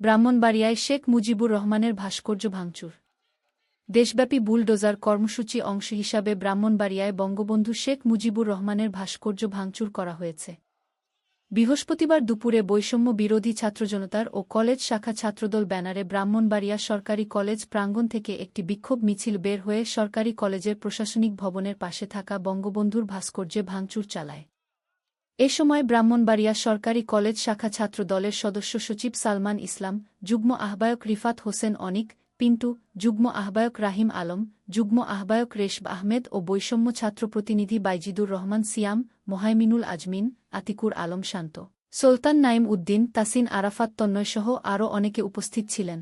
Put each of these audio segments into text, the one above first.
ব্রাহ্মণবাড়িয়ায় শেখ মুজিবুর রহমানের ভাস্কর্য ভাঙচুর। দেশব্যাপী বুলডোজার কর্মসূচি অংশ হিসাবে ব্রাহ্মণবাড়িয়ায় বঙ্গবন্ধু শেখ মুজিবুর রহমানের ভাস্কর্য ভাঙচুর করা হয়েছে। বৃহস্পতিবার দুপুরে বৈষম্য বিরোধী ছাত্রজনতার ও কলেজ শাখা ছাত্রদল ব্যানারে ব্রাহ্মণবাড়িয়া সরকারি কলেজ প্রাঙ্গণ থেকে একটি বিক্ষোভ মিছিল বের হয়ে সরকারি কলেজের প্রশাসনিক ভবনের পাশে থাকা বঙ্গবন্ধুর ভাস্কর্যে ভাঙচুর চালায়। এ সময় ব্রাহ্মণবাড়িয়া সরকারি কলেজ শাখা ছাত্র দলের সদস্য সচিব সালমান ইসলাম, যুগ্ম আহ্বায়ক রিফাত হোসেন অনিক, পিন্টু, যুগ্ম আহ্বায়ক রাহিম আলম, যুগ্ম আহ্বায়ক রেশব আহমেদ ও বৈষম্য ছাত্র প্রতিনিধি বাইজিদুর রহমান সিয়াম, মোহাইমিনুল আজমিন, আতিকুর আলম শান্ত। সুলতান নাইম উদ্দিন তাসিন আরাফাত তন্ময়সহ আরও অনেকে উপস্থিত ছিলেন।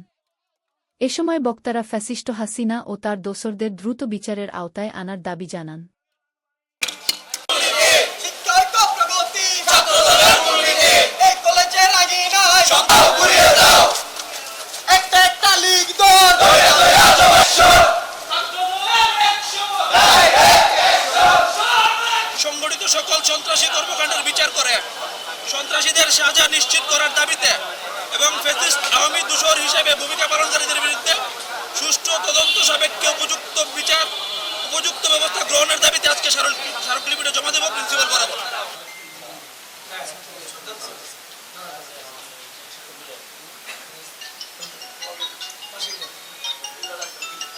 এ সময় বক্তারা ফ্যাসিস্ট হাসিনা ও তার দোসরদের দ্রুত বিচারের আওতায় আনার দাবি জানান। সন্ত্রাসী কর্মকাণ্ডের বিচার করে সন্ত্রাসীদের সাজা নিশ্চিত করার দাবিতে এবং ফেসিস্ট আওয়ামী দূষর হিসেবে ভূমিকা পালনকারীদের বিরুদ্ধে সুষ্ঠু তদন্ত সাপেক্ষে উপযুক্ত বিচার, উপযুক্ত ব্যবস্থা গ্রহণের দাবিতে আজকে স্মারক- স্মারকলিপিটা জমা দেব, প্রিন্সিপাল